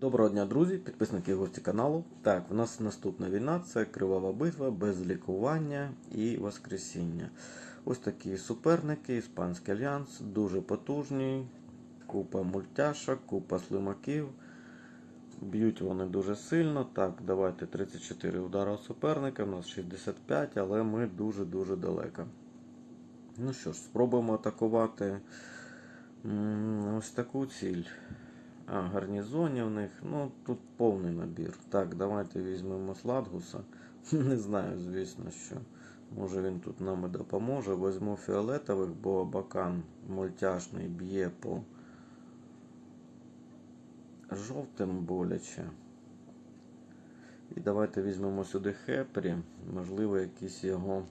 Доброго дня, друзі, підписники і гості каналу. Так, в нас наступна війна це кривава битва без лікування і воскресіння. Ось такі суперники, Іспанський альянс, дуже потужні, купа мультяшок, купа слимаків. Б'ють вони дуже сильно. Так, давайте 34 удара у суперника, у нас 65, але ми дуже-дуже далеко. Ну що ж, спробуємо атакувати ось таку ціль. А, гарнізонів в них. Ну, тут повний набір. Так, давайте візьмемо Сладгуса. Не знаю, звісно, що. Може він тут нам і допоможе. Візьму фіолетових, бо бакан мультяшний б'є по жовтим боляче. І давайте візьмемо сюди Хепрі. Можливо, якісь його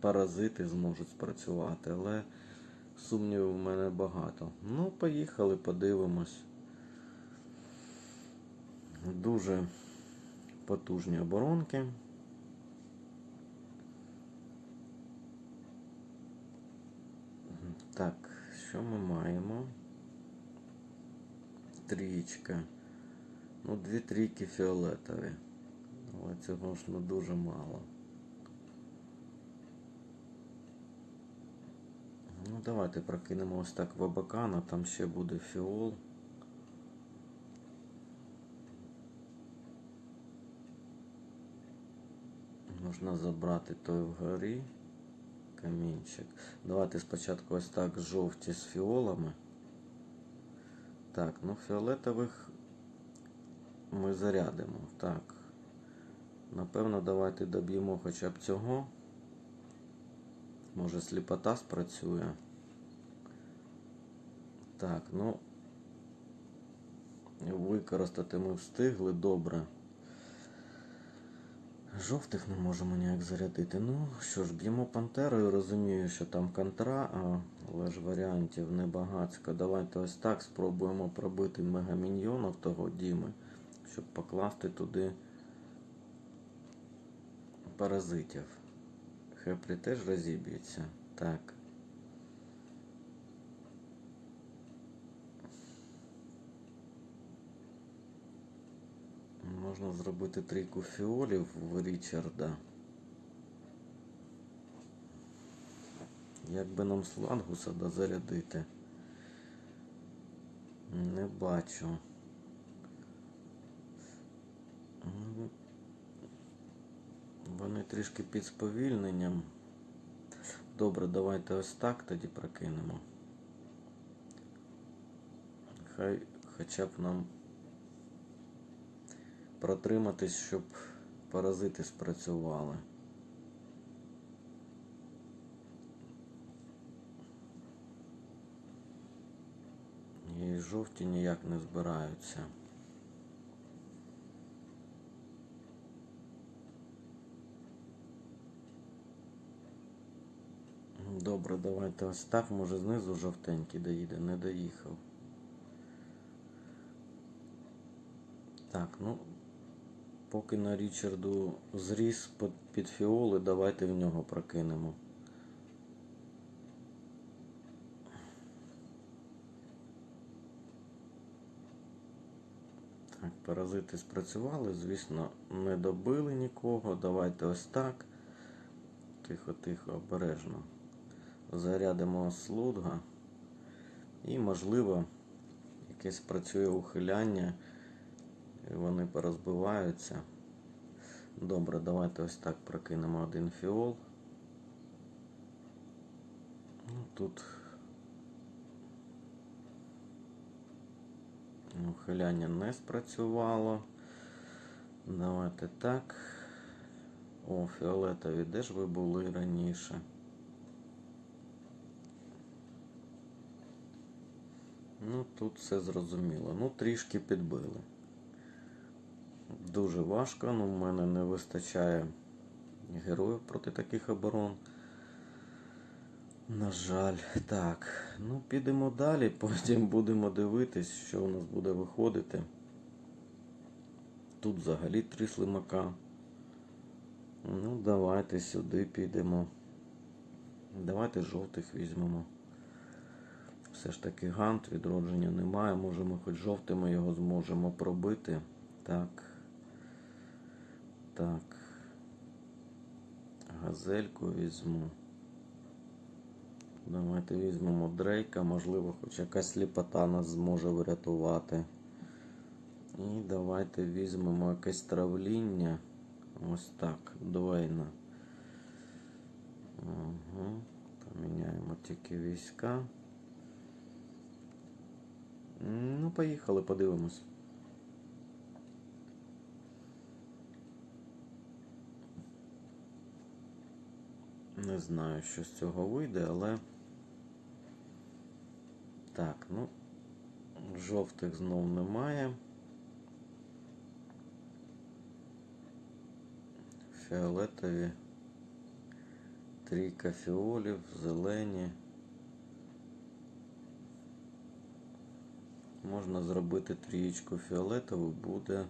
паразити зможуть спрацювати, але сумнівів в мене багато. Ну, поїхали, подивимось. Дуже потужні оборонки. Так, що ми маємо? Трієчка. Ну, дві трійки фіолетові. Але цього ж ну дуже мало. Ну, давайте прокинемо ось так Вабакана, там ще буде фіол. Можна забрати той вгорі камінчик. Давайте спочатку ось так жовті з фіолами. Так, ну фіолетових ми зарядимо. Так. Напевно, давайте доб'ємо хоча б цього. Може сліпота спрацює. Так, ну використати ми встигли добре. Жовтих не можемо ніяк зарядити. Ну що ж, б'ємо пантерою, розумію, що там контра, але ж варіантів небагацько. Давайте ось так спробуємо пробити мегаміньйонів того Діми, щоб покласти туди паразитів. Хеплі теж розіб'ється. Так. Можна зробити трійку фіолів в Річарда. Як би нам слангуса дозарядити? Не бачу. Вони трішки під сповільненням. Добре, давайте ось так тоді прокинемо. Хай хоча б нам протриматись, щоб паразити спрацювали. І жовті ніяк не збираються. Добре, давайте ось так. Може знизу жовтенький доїде, не доїхав. Так, ну, поки на Річарду зріс під, фіоли, давайте в нього прокинемо. Так, паразити спрацювали, звісно, не добили нікого. Давайте ось так. Тихо-тихо, обережно. Зарядимо слуга. І, можливо, якесь працює ухиляння. І вони порозбиваються. Добре, давайте ось так прокинемо один фіол. Ну, тут ухиляння не спрацювало. Давайте так. О, фіолетові, де ж ви були раніше? Ну, тут все зрозуміло. Ну, трішки підбили. Дуже важко, ну в мене не вистачає героїв проти таких оборон. На жаль, так. Ну, підемо далі, потім будемо дивитись, що у нас буде виходити. Тут взагалі три слимака. Ну, давайте сюди підемо. Давайте жовтих візьмемо. Все ж таки гант, відродження немає. Може ми хоч жовтими його зможемо пробити. Так. Так. Газельку візьму. Давайте візьмемо Дрейка, можливо, хоч якась сліпота нас зможе врятувати. І давайте візьмемо якесь травління. Ось так, Дуейна. Угу. Поміняємо тільки війська. Ну, поїхали, подивимось. Не знаю, що з цього вийде, але. Так, ну, жовтих знов немає. Фіолетові. Трійка фіолів, зелені. Можна зробити трієчку фіолетову, буде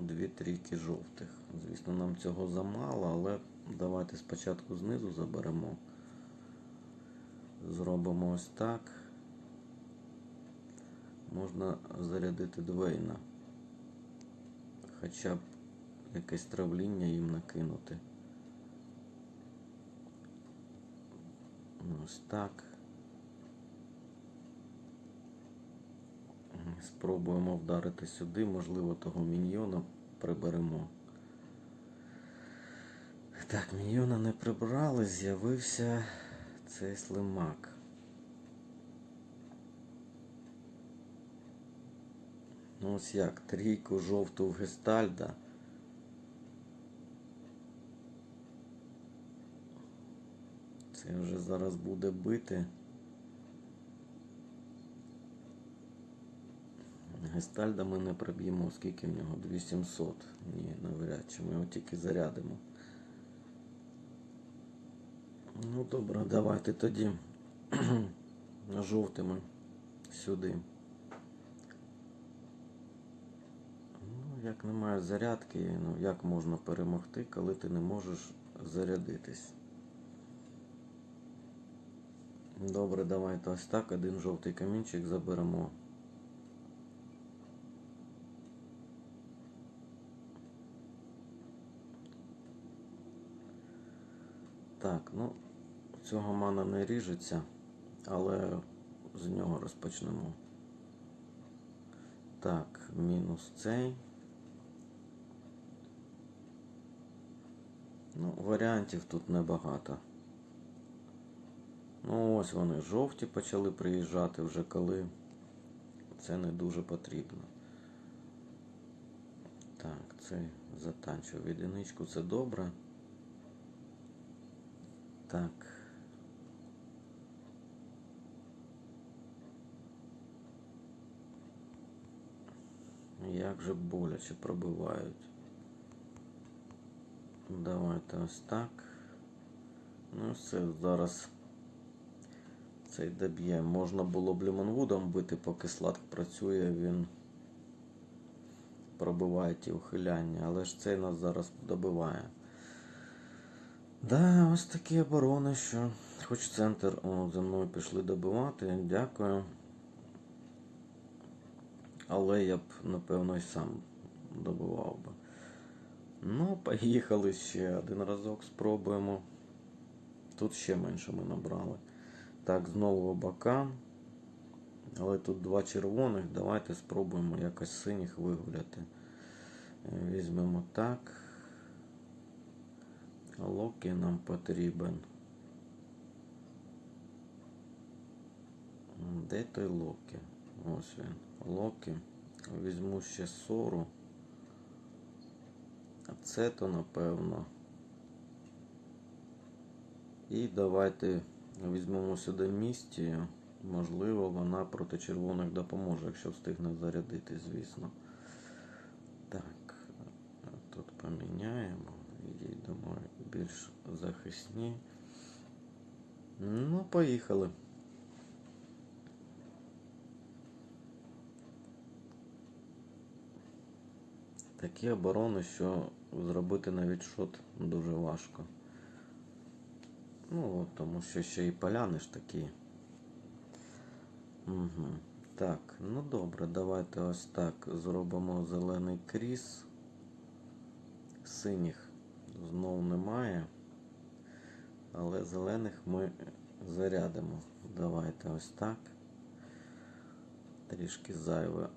дві трійки жовтих. Звісно, нам цього замало, але давайте спочатку знизу заберемо. Зробимо ось так. Можна зарядити двейна. Хоча б якесь травління їм накинути. Ось так. Спробуємо вдарити сюди, можливо, того міньйона приберемо. Так, міньйона не прибрали, з'явився цей слимак. Ну ось як, трійку жовту в Гестальда. Це вже зараз буде бити. Гестальда ми не проб'ємо, скільки в нього 2700. Ні, навряд чи ми його тільки зарядимо. Ну добре, давайте тоді жовтими сюди. Ну, як немає зарядки, ну як можна перемогти, коли ти не можеш зарядитись? Добре, давайте ось так. Один жовтий камінчик заберемо. Так, ну, цього мана не ріжеться, але з нього розпочнемо. Так, мінус цей. Ну, варіантів тут небагато. Ну, ось вони жовті почали приїжджати вже коли це не дуже потрібно. Так, цей затанчив одиничку, це добре. Так. Як же боляче пробивають. Давайте ось так. Ну все, зараз цей доб'є. Можна було б Лімонвудом бити, поки слад працює, він пробиває ті ухиляння, але ж цей нас зараз добиває. Да, ось такі оборони, що хоч центр о, за мною пішли добивати, дякую. Але я б, напевно, і сам добивав би. Ну, поїхали ще один разок, спробуємо. Тут ще менше ми набрали. Так, знову обака. Але тут два червоних. Давайте спробуємо якось синіх вигуляти. Візьмемо так. Локі нам потрібен. Де той Локі? Ось він. Локі. Візьму ще сору. Це то напевно. І давайте візьмемо сюди містію. Можливо, вона проти червоних допоможе, якщо встигне зарядити, звісно. Так, тут поміняємо. Відійдемо більш захисні. Ну, поїхали. Такі оборони, що зробити навіть шот дуже важко. Ну, тому що ще і поляни ж такі. Угу. Так, ну добре, давайте ось так зробимо зелений кріс. Синіх знов немає. Але зелених ми зарядимо. Давайте ось так. Трішки зайве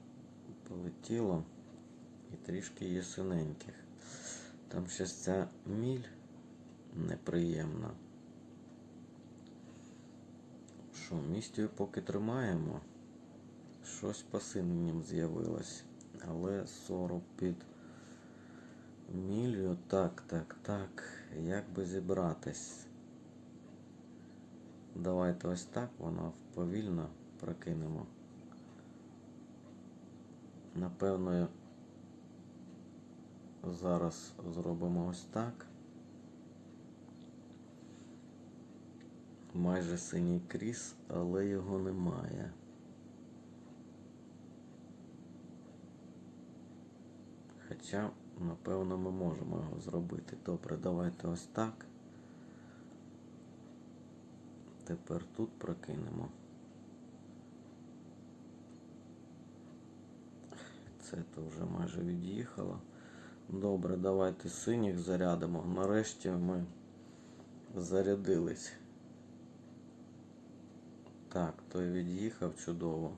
полетіло. І трішки є синеньких. Там ще ця міль неприємна. Що, містію поки тримаємо. Щось по синім з'явилось. Але 40 під мілью. Так, так, так. Як би зібратись? Давайте ось так, воно повільно прокинемо. Напевно, зараз зробимо ось так. Майже синій кріс, але його немає. Хоча, напевно, ми можемо його зробити. Добре, давайте ось так. Тепер тут прокинемо. Це то вже майже від'їхало. Добре, давайте синіх зарядимо. Нарешті ми зарядились. Так, той від'їхав чудово.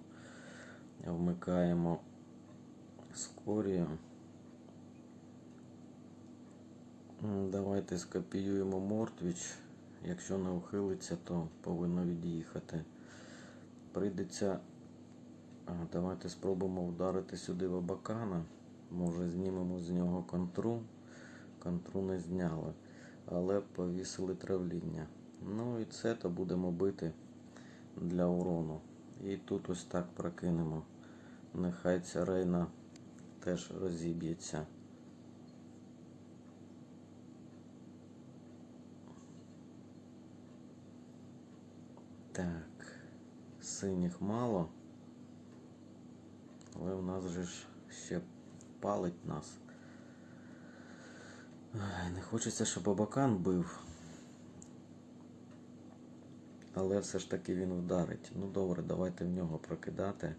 Вмикаємо скорію. Давайте скопіюємо Мортвіч. Якщо не ухилиться, то повинно від'їхати. Прийдеться. Давайте спробуємо вдарити сюди в Абакана. Може знімемо з нього контру. Контру не зняли. Але повісили травління. Ну і це то будемо бити для урону. І тут ось так прокинемо. Нехай ця рейна теж розіб'ється. Так, синіх мало. Але в нас же ж ще палить нас. Не хочеться, щоб Абакан бив. Але все ж таки він вдарить. Ну добре, давайте в нього прокидати.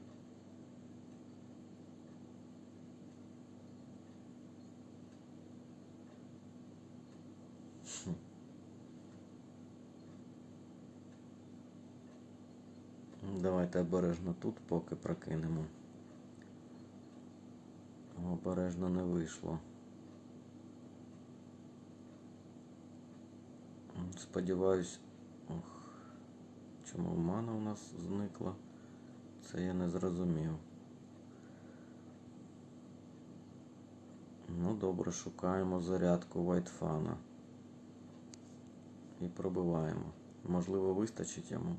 Давайте обережно тут поки прокинемо. Обережно не вийшло. Сподіваюсь, ох, чому мана у нас зникла? Це я не зрозумів. Ну добре, шукаємо зарядку вайтфана. І пробиваємо. Можливо, вистачить йому.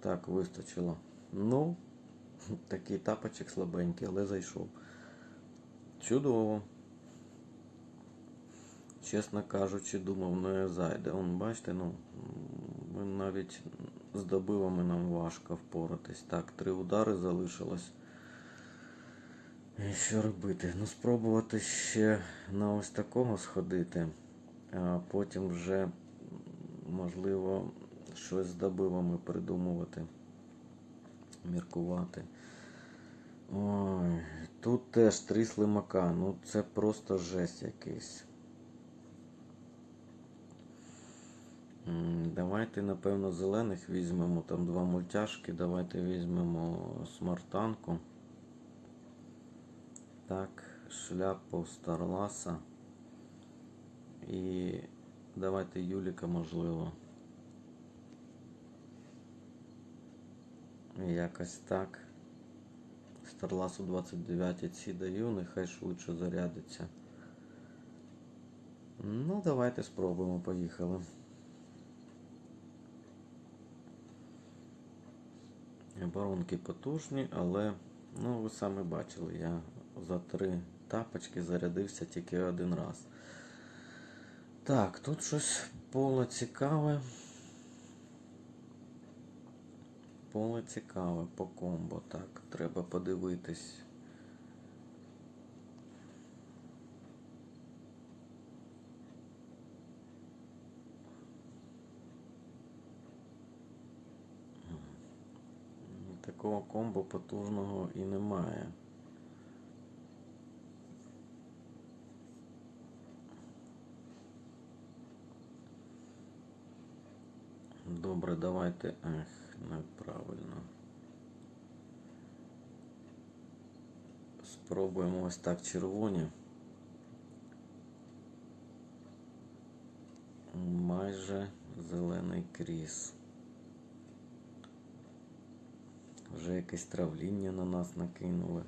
Так, вистачило. Ну, такий тапочок слабенький, але зайшов. Чудово. Чесно кажучи, думав, не зайде. Он, бачите, ну, ми навіть з добивами нам важко впоратись. Так, три удари залишилось. І що робити? Ну, спробувати ще на ось такого сходити, а потім вже, можливо, щось з добивами придумувати, міркувати. Ой, тут теж три слимака. Ну це просто жесть якийсь. Давайте, напевно, зелених візьмемо. Там два мультяшки. Давайте візьмемо смартанку. Так, шляпу Старласа. І давайте Юліка, можливо. Якось так. Старласу 29 ці даю, нехай швидше зарядиться. Ну, давайте спробуємо, поїхали. Оборонки потужні, але, ну, ви самі бачили, я за три тапочки зарядився тільки один раз. Так, тут щось поле цікаве. Поле цікаве по комбо. Так, треба подивитись. Такого комбо потужного і немає. Добре, давайте. Ех, неправильно. Спробуємо ось так червоні. Майже зелений кріс. Вже якесь травління на нас накинули.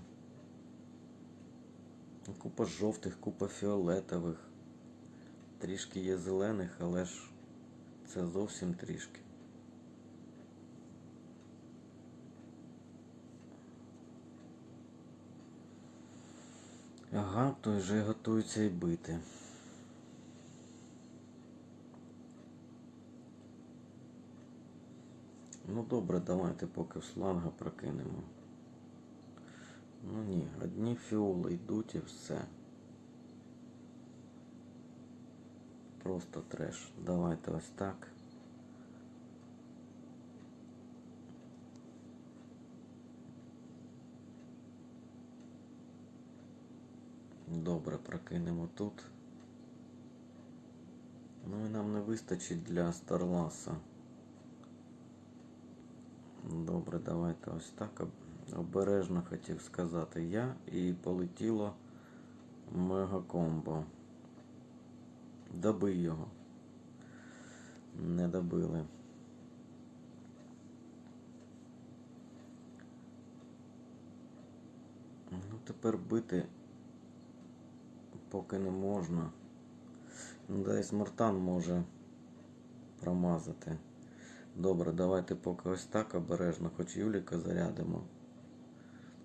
Купа жовтих, купа фіолетових. Трішки є зелених, але ж це зовсім трішки. Ага, той вже готується і бити. Ну добре, давайте поки в сланга прокинемо. Ну ні, одні фіоли йдуть і все. Просто треш. Давайте ось так. Добре, прокинемо тут. Ну і нам не вистачить для Старласа. Добре, давайте ось так. Обережно хотів сказати я. І полетіло мегакомбо. Добий його. Не добили. Ну, тепер бити поки не можна. Ну, Десь Мортан може промазати. Добре, давайте поки ось так обережно, хоч Юліка зарядимо.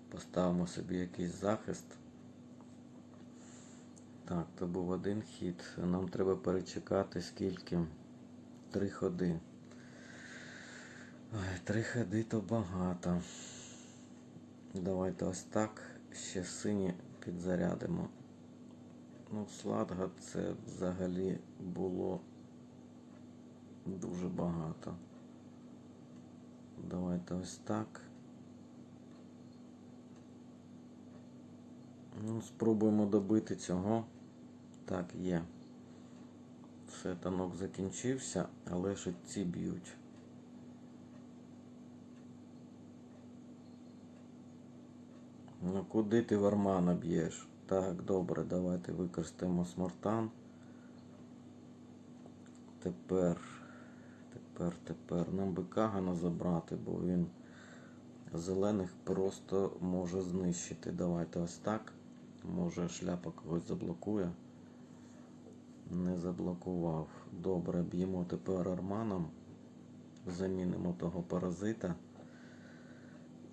Поставимо собі якийсь захист. Так, то був один хід. Нам треба перечекати скільки. Три ходи. Ой, три ходи то багато. Давайте ось так. Ще сині підзарядимо. Ну, сладга це взагалі було дуже багато. Давайте ось так. Ну, спробуємо добити цього. Так, є. Все, танок закінчився, але ж ці б'ють. Ну куди ти вармана б'єш? Так, добре, давайте використаємо смартан. Тепер, тепер, тепер. Нам би Кагана забрати, бо він зелених просто може знищити. Давайте ось так. Може шляпа когось заблокує. Не заблокував. Добре, б'ємо тепер арманом. Замінимо того паразита.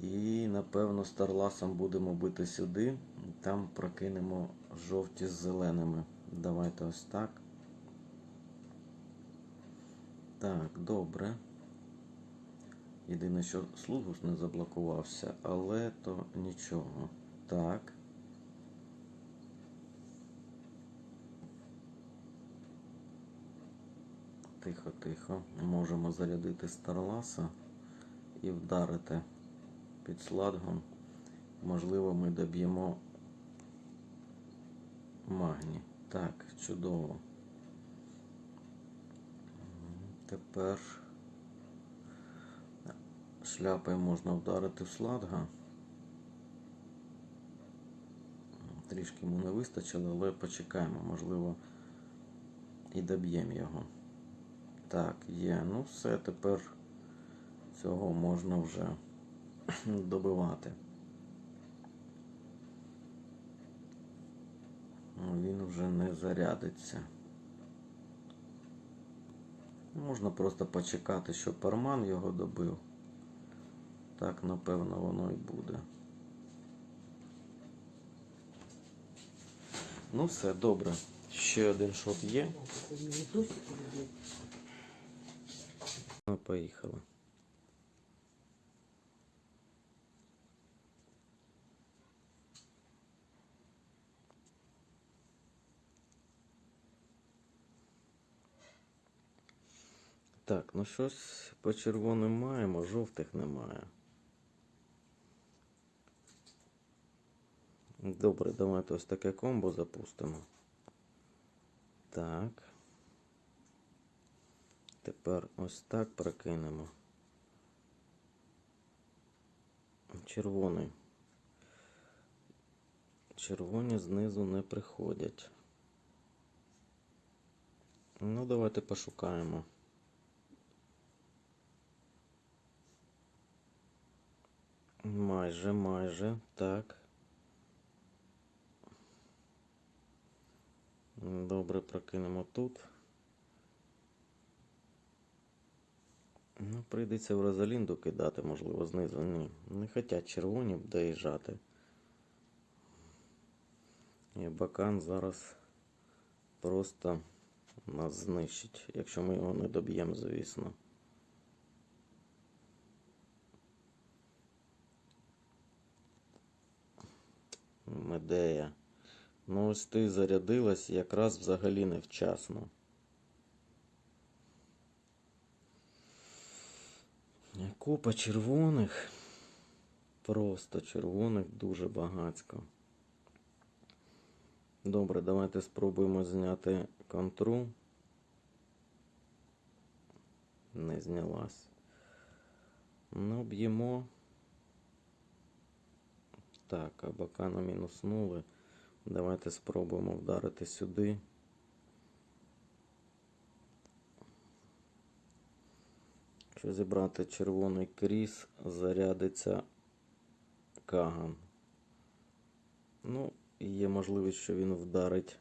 І напевно старласом будемо бити сюди. Там прокинемо жовті з зеленими. Давайте ось так. Так, добре. Єдине, що слугус не заблокувався, але то нічого. Так. Тихо, тихо. Можемо зарядити Старласа і вдарити під сладгом. Можливо, ми доб'ємо магні. Так, чудово. Тепер шляпою можна вдарити в сладга. Трішки йому не вистачило, але почекаємо, можливо, і доб'ємо його. Так, є. Ну все, тепер цього можна вже добивати. Ну, Він вже не зарядиться. Можна просто почекати, щоб парман його добив. Так, напевно, воно і буде. Ну все, добре. Ще один шот є. Ми поїхали. Так, ну щось по червоним маємо, жовтих немає. Добре, давайте ось таке комбо запустимо. Так. Тепер ось так прокинемо. Червоний. Червоні знизу не приходять. Ну, давайте пошукаємо. Майже, майже, так. Добре, прокинемо тут. Ну, прийдеться в Розалінду кидати, можливо, знизу. Ні. Не хотять червоні доїжджати. І Бакан зараз просто нас знищить, якщо ми його не доб'ємо, звісно. Медея. Ну, ось ти зарядилась якраз взагалі невчасно. Купа червоних. Просто червоних дуже багацько. Добре, давайте спробуємо зняти контру. Не знялась. Ну, б'ємо. Так, абакана мінуснули. Давайте спробуємо вдарити сюди. Якщо зібрати червоний кріс, зарядиться Каган. Ну, є можливість, що він вдарить.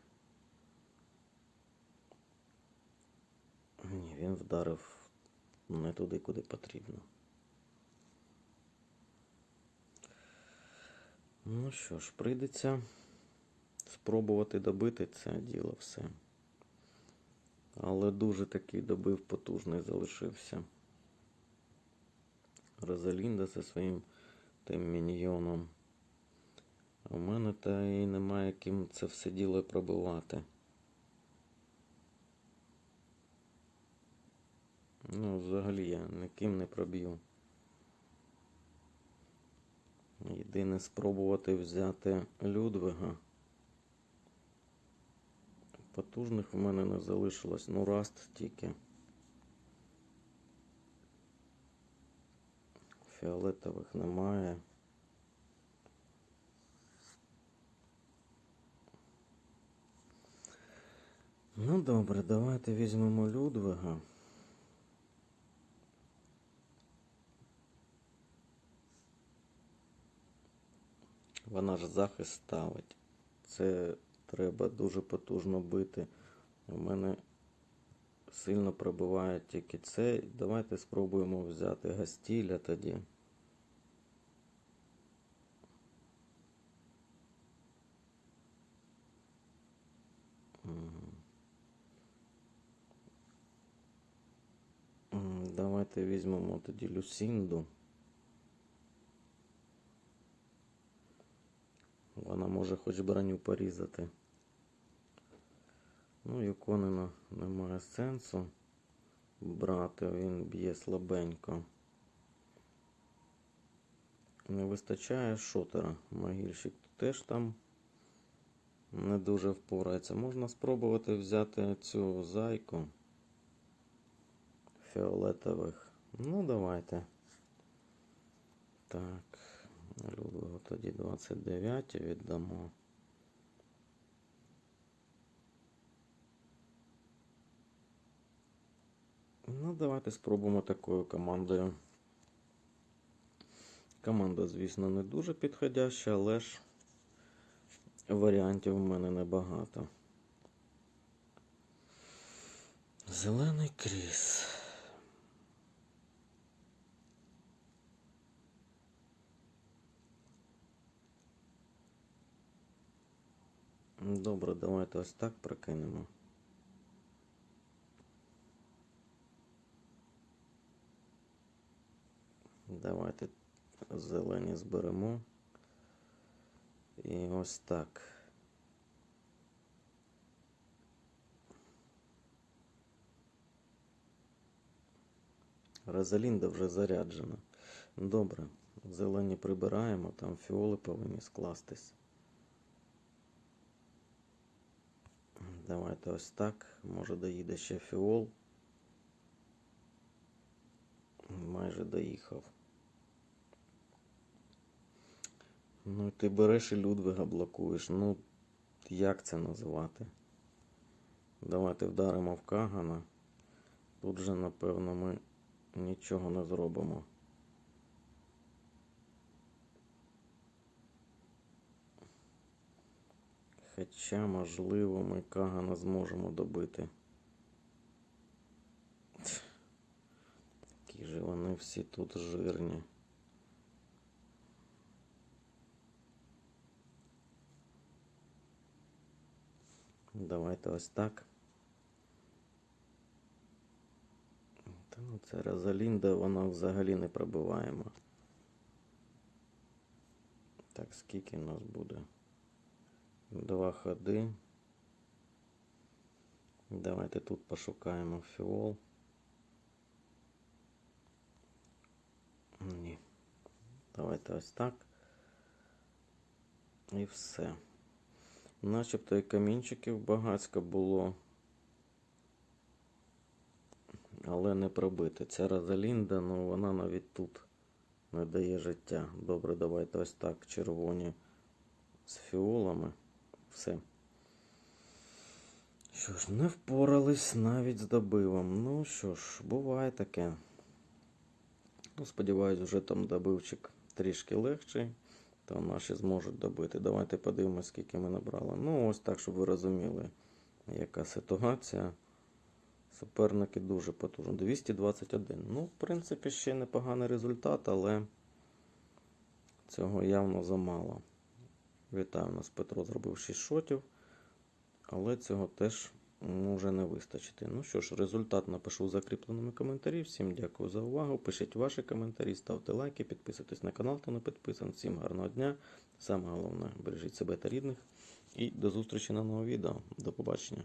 Ні, він вдарив не туди, куди потрібно. Ну що ж, прийдеться спробувати добити це діло все. Але дуже такий добив потужний залишився. Розалінда зі своїм тим міньйоном. В мене та і немає ким це все діло пробивати. Ну, взагалі я ніким не проб'ю. Єдине спробувати взяти Людвига. Потужних в мене не залишилось, ну раст тільки. Фіолетових немає. Ну добре, давайте візьмемо Людвига. Вона ж захист ставить. Це треба дуже потужно бити. У мене сильно пробиває тільки це. Давайте спробуємо взяти гастіля тоді. Давайте візьмемо тоді Люсінду. Вона може хоч броню порізати. Ну, Юконина немає сенсу брати, він б'є слабенько. Не вистачає шотера. Могильщик теж там не дуже впорається. Можна спробувати взяти цю зайку фіолетових. Ну, давайте. Так. Людвигу тоді 29 віддамо. Ну, давайте спробуємо такою командою. Команда, звісно, не дуже підходяща, але ж варіантів у мене небагато. Зелений кріс. Добре, давайте ось так прокинемо. Давайте зелені зберемо. І ось так. Розалінда вже заряджена. Добре. Зелені прибираємо, там фіоли повинні скластись. Давайте ось так. Може доїде ще фіол. Майже доїхав. Ну і ти береш і Людвига блокуєш. Ну, як це називати? Давайте вдаримо в Кагана. Тут же, напевно, ми нічого не зробимо. Хоча, можливо, ми Кагана зможемо добити. Які же вони всі тут жирні. Давайте ось так. Та ну це Розалінда, вона взагалі не пробиваємо. Так, скільки в нас буде? Два ходи. Давайте тут пошукаємо фіол. Ні. Давайте ось так. І все. Начебто і камінчиків багацько було. Але не пробити. Ця Розалінда, ну вона навіть тут не дає життя. Добре, давайте ось так. Червоні з фіолами. Все. Що ж, не впорались навіть з добивом. Ну що ж, буває таке. Ну, сподіваюсь, вже там добивчик трішки легший, то наші зможуть добити. Давайте подивимось, скільки ми набрали. Ну, ось так, щоб ви розуміли, яка ситуація. Суперники дуже потужні. 221. Ну, в принципі, ще непоганий результат, але цього явно замало. Вітаю у нас, Петро зробив 6 шотів, але цього теж може не вистачити. Ну що ж, результат напишу в закріпленому коментарі. Всім дякую за увагу. Пишіть ваші коментарі, ставте лайки, підписуйтесь на канал, хто не підписаний. Всім гарного дня. Саме головне, бережіть себе та рідних. І до зустрічі на новому відео. До побачення.